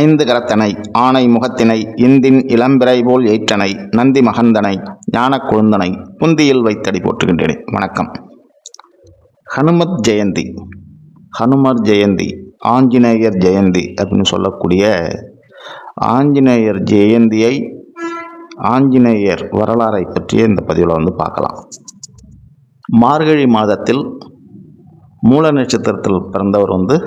ஐந்து கரத்தனை ஆனை முகத்தினை இந்தின் இளம்பிறை போல் ஏற்றனை நந்தி மகந்தனை ஞான குழுந்தனை புந்தியில் வைத்தடி போற்றுகின்றேன். வணக்கம். ஹனுமத் ஜெயந்தி ஹனுமர் ஜெயந்தி ஆஞ்சநேயர் ஜெயந்தி அப்படின்னு சொல்லக்கூடிய ஆஞ்சநேயர் ஜெயந்தியை ஆஞ்சநேயர் வரலாறை பற்றிய இந்த பதிவில் வந்து பார்க்கலாம். மார்கழி மாதத்தில் மூல நட்சத்திரத்தில் பிறந்தவர் வந்து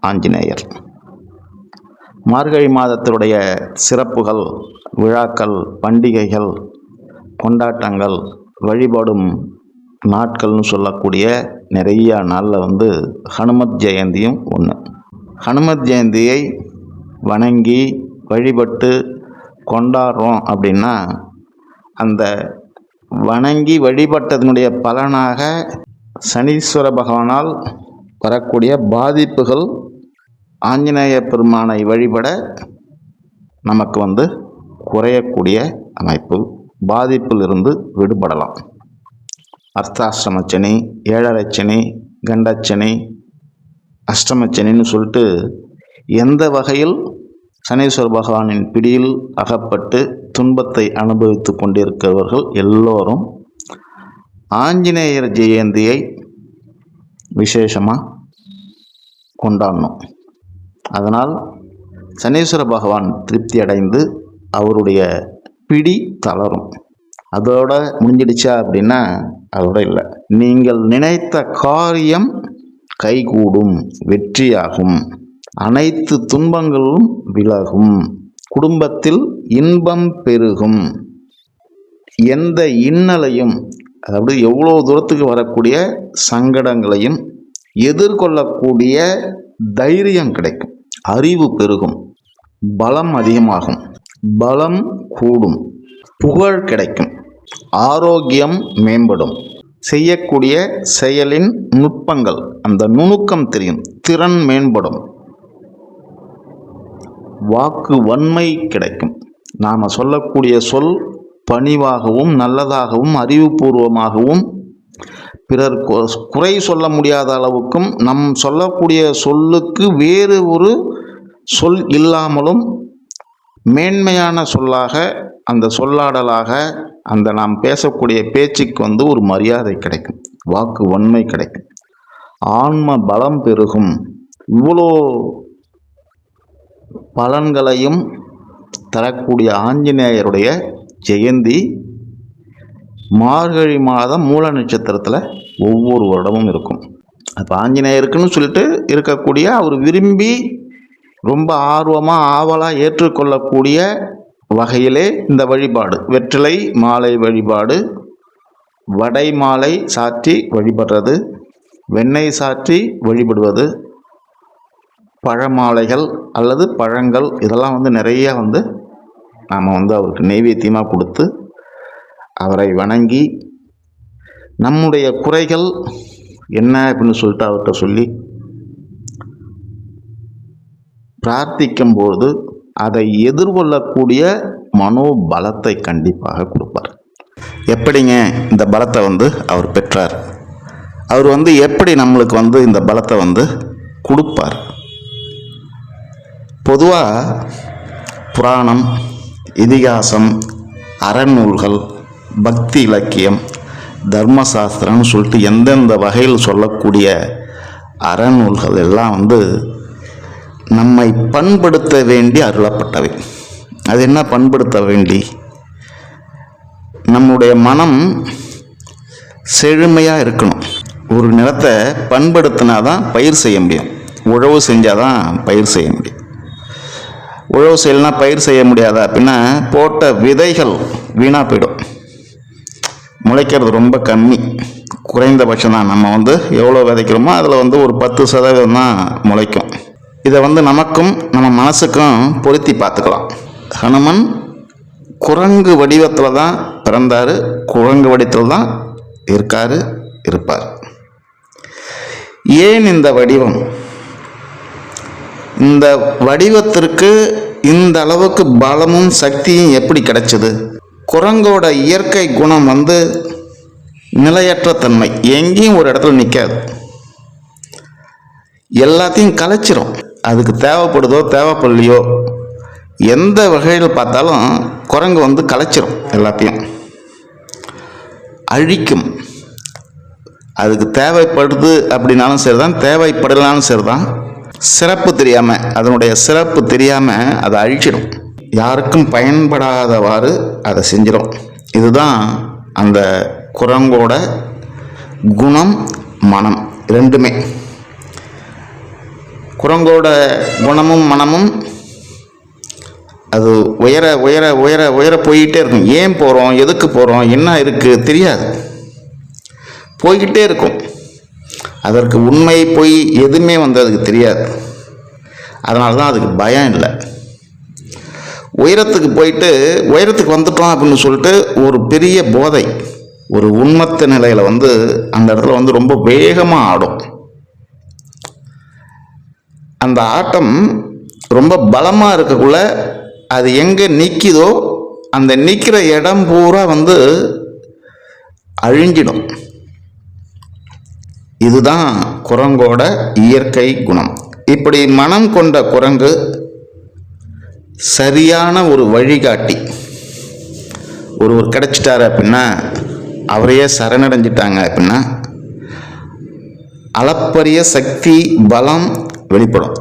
ஆஞ்சநேயர். மார்கழி மாதத்தினுடைய சிறப்புகள் விழாக்கள் பண்டிகைகள் கொண்டாட்டங்கள் வழிபடும் நாட்கள்னு சொல்லக்கூடிய நிறைய நாளில் வந்து ஹனுமத் ஜெயந்தியும் ஒன்று ஹனுமத் ஜெயந்தியை வணங்கி வழிபட்டு கொண்டாடுறோம் அப்படின்னா அந்த வணங்கி வழிபட்டதனுடைய பலனாக சனீஸ்வர பகவானால் வரக்கூடிய பாதிப்புகள் ஆஞ்சநேய பெருமானை வழிபட நமக்கு வந்து குறையக்கூடிய அமைப்பு பாதிப்பிலிருந்து விடுபடலாம். அர்த்தாஷ்டமச்சனி ஏழரைச்சனி கண்டச்சனி அஷ்டமச்சனின்னு சொல்லிட்டு எந்த வகையில் சனீஸ்வர பகவானின் பிடியில் அகப்பட்டு துன்பத்தை அனுபவித்து கொண்டிருக்கிறவர்கள் எல்லோரும் ஆஞ்சநேயர் ஜெயந்தியை விசேஷமாக கொண்டாடணும். அதனால் சனீஸ்வர பகவான் திருப்தி அடைந்து அவருடைய பிடி தளரும். அதோட முடிஞ்சிடுச்சா அப்படின்னா அதோட இல்லை. நீங்கள் நினைத்த காரியம் கைகூடும் வெற்றியாகும். அனைத்து துன்பங்களும் விலகும். குடும்பத்தில் இன்பம் பெருகும். எந்த இன்னலையும் அதாவது எவ்வளோ தூரத்துக்கு வரக்கூடிய சங்கடங்களையும் எதிர்கொள்ளக்கூடிய தைரியம் கிடைக்கும். அறிவு பெருகும் பலம் அதிகமாகும் பலம் கூடும் புகழ் கிடைக்கும் ஆரோக்கியம் மேம்படும். செய்யக்கூடிய செயலின் நுட்பங்கள் அந்த நுணுக்கம் தெரியும் திறன் மேம்படும். வாக்கு வன்மை கிடைக்கும். நாம் சொல்லக்கூடிய சொல் பணிவாகவும் நல்லதாகவும் அறிவுபூர்வமாகவும் பிறர் குறை சொல்ல முடியாத அளவுக்கும் நம் சொல்லக்கூடிய சொல்லுக்கு வேறு ஒரு சொல் இல்லாமலும் மேன்மையான சொல்லாக அந்த சொல்லாடலாக அந்த நாம் பேசக்கூடிய பேச்சுக்கு வந்து ஒரு மரியாதை கிடைக்கும். வாக்கு வன்மை கிடைக்கும். ஆன்ம பலம் பெருகும். இவ்வளோ பலன்களையும் தரக்கூடிய ஆஞ்சநேயருடைய ஜெயந்தி மார்கழி மாதம் மூல நட்சத்திரத்தில் ஒவ்வொரு வருடமும் இருக்கும். அப்போ ஆஞ்சநேயருக்குன்னு சொல்லிட்டு இருக்கக்கூடிய அவர் விரும்பி ரொம்ப ஆர்வமாக ஆவலாக ஏற்றுக்கொள்ளக்கூடிய வகையிலே இந்த வழிபாடு. வெற்றிலை மாலை வழிபாடு வடை மாலை சாற்றி வழிபடுறது வெண்ணெய் சாற்றி வழிபடுவது பழமாலைகள் அல்லது பழங்கள் இதெல்லாம் வந்து நிறையா வந்து நாம் வந்து அவருக்கு நெய்வேத்தியமாக கொடுத்து அவரை வணங்கி நம்முடைய குறைகள் என்ன? அப்படின்னு சொல்லிட்டு அவர்கிட்ட சொல்லி பிரார்த்திக்கும்போது அதை எதிர்கொள்ளக்கூடிய மனோபலத்தை கண்டிப்பாக கொடுப்பார். எப்படிங்க இந்த பலத்தை வந்து அவர் பெற்றார்? அவர் வந்து எப்படி நம்மளுக்கு வந்து இந்த பலத்தை வந்து கொடுப்பார்? பொதுவாக புராணம் இதிகாசம் அறநூல்கள் பக்தி இலக்கியம் தர்மசாஸ்திரம்னு சொல்லிட்டு எந்தெந்த வகையில் சொல்லக்கூடிய அறநூல்கள் எல்லாம் வந்து நம்மை பண்படுத்த வேண்டி அருளப்பட்டவை. அது என்ன பண்படுத்த வேண்டி? நம்முடைய மனம் செழுமையாக இருக்கணும். ஒரு நிலத்தை பண்படுத்தினா தான் பயிர் செய்ய முடியும். உழவு செஞ்சால் தான் பயிர் செய்ய முடியும். உழவு செய்யலைன்னா பயிர் செய்ய முடியாதா? அப்படின்னா போட்ட விதைகள் வீணாக போயிடும். முளைக்கிறது ரொம்ப கம்மி. குறைந்தபட்சம் தான். நம்ம வந்து எவ்வளோ விதைக்கிறோமோ அதில் வந்து ஒரு பத்து சதவீதம் தான் முளைக்கும். இதை வந்து நமக்கும் நம்ம மனசுக்கும் பொருத்தி பார்த்துக்கலாம். ஹனுமன் குரங்கு வடிவத்தில் தான் பிறந்தார். குரங்கு வடிவத்தில் தான் இருக்கார் இருப்பார். ஏன் இந்த வடிவம்? இந்த வடிவத்திற்கு இந்த அளவுக்கு பலமும் சக்தியும் எப்படி கிடைச்சது? குரங்கோட இயற்கை குணம் வந்து நிலையற்ற தன்மை. எங்கேயும் ஒரு இடத்துல நிற்காது எல்லாத்தையும் கலைச்சிரும். அதுக்கு தேவைப்படுதோ தேவைப்படலையோ எந்த வகையில் பார்த்தாலும் குரங்கு வந்து கலைச்சிரும் எல்லாத்தையும். அழிக்கும். அதுக்கு தேவைப்படுது அப்படின்னாலும் சரி தான் தேவைப்படலாலும் சரி தான் சிறப்பு தெரியாமல் அதனுடைய சிறப்பு தெரியாமல் அதை அழிச்சிடும் யாருக்கும் பயன்படாதவாறு அதை செஞ்சிடும் இதுதான் அந்த குரங்கோட குணம் மனம் ரெண்டுமே குரங்கோட குணமும் மனமும் அது உயர உயர உயர உயர போய்கிட்டே இருக்கும். ஏன் போகிறோம் எதுக்கு போகிறோம் என்ன இருக்குது தெரியாது. போய்கிட்டே இருக்கும். அதற்கு உண்மை பொய் எதுவுமே வந்து அதுக்கு தெரியாது. அதனால தான் அதுக்கு பயம் இல்லை. உயரத்துக்கு போயிட்டு உயரத்துக்கு வந்துட்டோம் அப்படின்னு சொல்லிட்டு ஒரு பெரிய போதை ஒரு உண்மத்த நிலையில் வந்து அந்த இடத்துல வந்து ரொம்ப வேகமாக ஆடும். அந்த ஆட்டம் ரொம்ப பலமாக இருக்கக்குள்ள அது எங்கே நிற்கிதோ அந்த நிற்கிற இடம் பூரா வந்து அழிஞ்சிடும். இதுதான் குரங்கோட இயற்கை குணம். இப்படி மனம் கொண்ட குரங்கு சரியான ஒரு வழிகாட்டி. ஒருவர் கிடச்சிட்டார் அப்படின்னா அவரையே சரணடைஞ்சிட்டாங்க அப்படின்னா அளப்பரிய சக்தி பலம் வெளிப்படும்.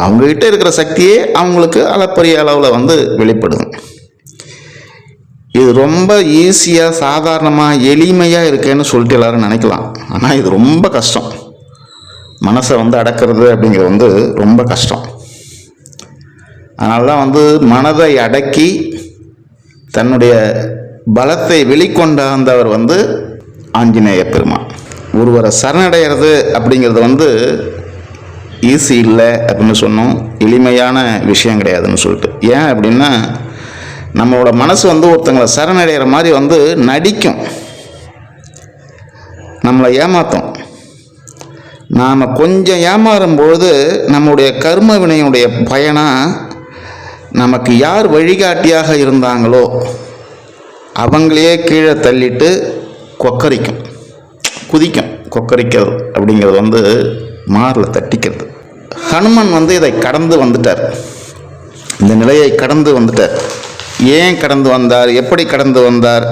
அவங்ககிட்ட இருக்கிற சக்தியே அவங்களுக்கு அளப்பரிய அளவில் வந்து வெளிப்படுது. இது ரொம்ப ஈஸியாக சாதாரணமாக எளிமையாக இருக்கேன்னு சொல்லிட்டு எல்லாரும் நினைக்கலாம். ஆனால் இது ரொம்ப கஷ்டம். மனசை வந்து அடக்கிறது அப்படிங்கிறது வந்து ரொம்ப கஷ்டம். அதனால தான் வந்து மனதை அடக்கி தன்னுடைய பலத்தை வெளிக்கொண்டாந்தவர் வந்து ஆஞ்சநேய பெருமான். ஒருவரை சரணடைகிறது அப்படிங்கிறது வந்து ஈஸி இல்லை அப்படின்னு சொன்னோம். எளிமையான விஷயம் கிடையாதுன்னு சொல்லிட்டு. ஏன் அப்படின்னா நம்மளோட மனசு வந்து ஒருத்தங்களை சரணடைகிற மாதிரி வந்து நடிக்கும். நம்மளை ஏமாற்றும் நாம் கொஞ்சம் ஏமாறும் பொழுது நம்முடைய கர்ம வினையுடைய பயனாக நமக்கு யார் வழிகாட்டியாக இருந்தாங்களோ அவங்களையே கீழே தள்ளிட்டு கொக்கரிக்கும். குதிக்கும். கொக்கரிக்கிறது அப்படிங்கிறது வந்து மாரில் தட்டிக்கிறது. ஹனுமன் வந்து இதை கடந்து வந்துட்டார். இந்த நிலையை கடந்து வந்துட்டார். ஏன் கடந்து வந்தார்? எப்படி கடந்து வந்தார்?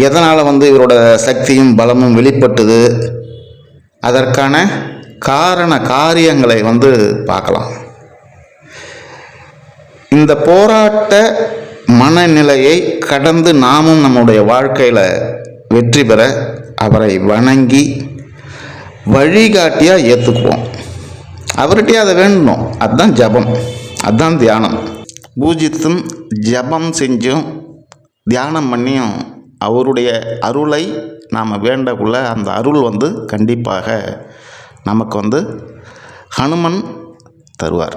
எதனால் வந்து இவரோட சக்தியும் பலமும் வெளிப்பட்டது? அதற்கான காரண காரியங்களை வந்து பார்க்கலாம். இந்த போராட்ட மனநிலையை கடந்து நாமும் நம்முடைய வாழ்க்கையில் வெற்றி பெற அவரை வணங்கி வழிகாட்டியாக ஏற்றுக்குவோம் அவர்கிட்டயே அதை வேண்டணும். அதுதான் ஜபம். அதுதான் தியானம். பூஜித்தும் ஜபம் செஞ்சும் தியானம் பண்ணியும் அவருடைய அருளை நாம் வேண்டக்குள்ள அந்த அருள் வந்து கண்டிப்பாக நமக்கு வந்து ஹனுமன் தருவார்.